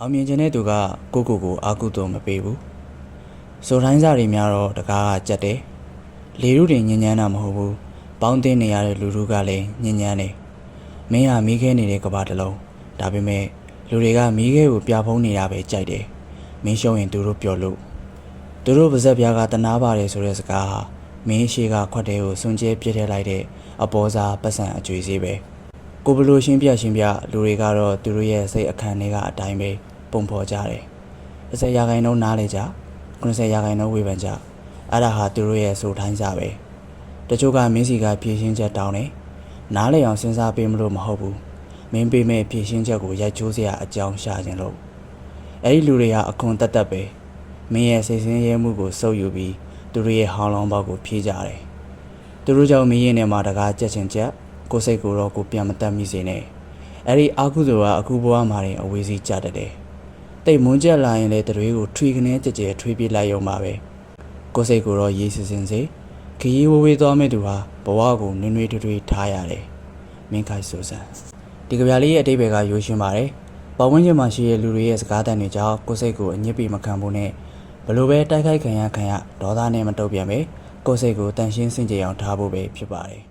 အောင်မြင်ခြင်းတဲ့သူကကိုကိုကိုအာကုသို့မပေးဘူးဆိုတိုင်းစားတွေများတော့တကားကကြက်တယ်လေရုတွေညဉ့်ညမ်းတာမဟုတ်ဘူးပေါင်းတင်နေရတဲ့လူလူကလည်းညဉ့်ညမ်းတယ်မင်းဟာမိခဲနေတဲ့ကဘာတစ်လုံးဒါပေမဲ့လူတွေကမိခဲကိုပြဖုံးနေတာပဲကြိုက်တယ်မင်းရှုံးရင်သူတို့ပျော်လို့သူတို့ပါဇက်ပြားကတနာပါတယ်ဆိုတဲ့စကားဟာမင်းရှိကခွက်တဲကိုစွန့်ကြဲပြစ်ထည့်လိုက်တဲ့အပေါ်စားပတ်စံအကျွေးစေးပဲ ကိုဘလို့ရှင်းပြရှင်းပြလူတွေကတော့သူတို့ရဲ့စိတ်အခမ်းတွေကအတိုင်းပဲပုံဖော်ကြတယ်။30ရာခိုင်နှုန်းနားလေကြ90ရာခိုင်နှုန်းဝေဖန်ကြအဲ့ဒါဟာသူတို့ရဲ့ဆိုထိုင်းစားပဲ။တချို့ကမင်းစီကဖြည့်ရှင်းချက်တောင်းတယ်။နားလေအောင်စဉ်းစားပေးမလို့မဟုတ်ဘူး။မင်းပေးမဲ့ဖြည့်ရှင်းချက်ကိုရိုက်ချိုးစရာအကြောင်းရှာခြင်းလို့အဲ့ဒီလူတွေဟာအခွန်တက်တက်ပဲ။မင်းရဲ့စိတ်ဆင်းရဲမှုကိုစုပ်ယူပြီးသူတို့ရဲ့ဟောင်းလောင်းပေါက်ကိုဖြည့်ကြတယ်။သူတို့ကြောင့်မင်းရင်ထဲမှာတကားကြက်ချင်ချက် ကိုယ်စိတ်ကိုတော့ကိုပြန်မတက်မိစေနဲ့အဲ့ဒီအာကုသိုလ်ကအခုဘဝမှာတင်အဝေးစီးကြတတ်တယ်တိတ်မွန်းကြက်လာရင်လေတတွေကိုထွေကနေကြက်ကြဲထွေးပြလိုက်ရုံပါပဲကိုယ်စိတ်ကိုတော့ရေးစစင်စေခရီးဝေးဝေးသွားမဲ့သူဟာဘဝကိုနွေ့နွေ့ထွေးထွေးထားရတယ်မင်းခိုင်ဆိုဆန်ဒီကြပြလေးရဲ့အတိတ်ဘယ်ကရိုးရှင်းပါတယ်ပတ်ဝန်းကျင်မှာရှိတဲ့လူတွေရဲ့စကားတန်တွေကြောင့်ကိုယ်စိတ်ကိုအညစ်ပေမခံဖို့နဲ့ဘလို့ပဲတိုက်ခိုက်ခံရခံရဒေါသနဲ့မတုံ့ပြန်ပဲကိုယ်စိတ်ကိုတန်ရှင်းစင်ကြယ်အောင်ထားဖို့ပဲဖြစ်ပါတယ်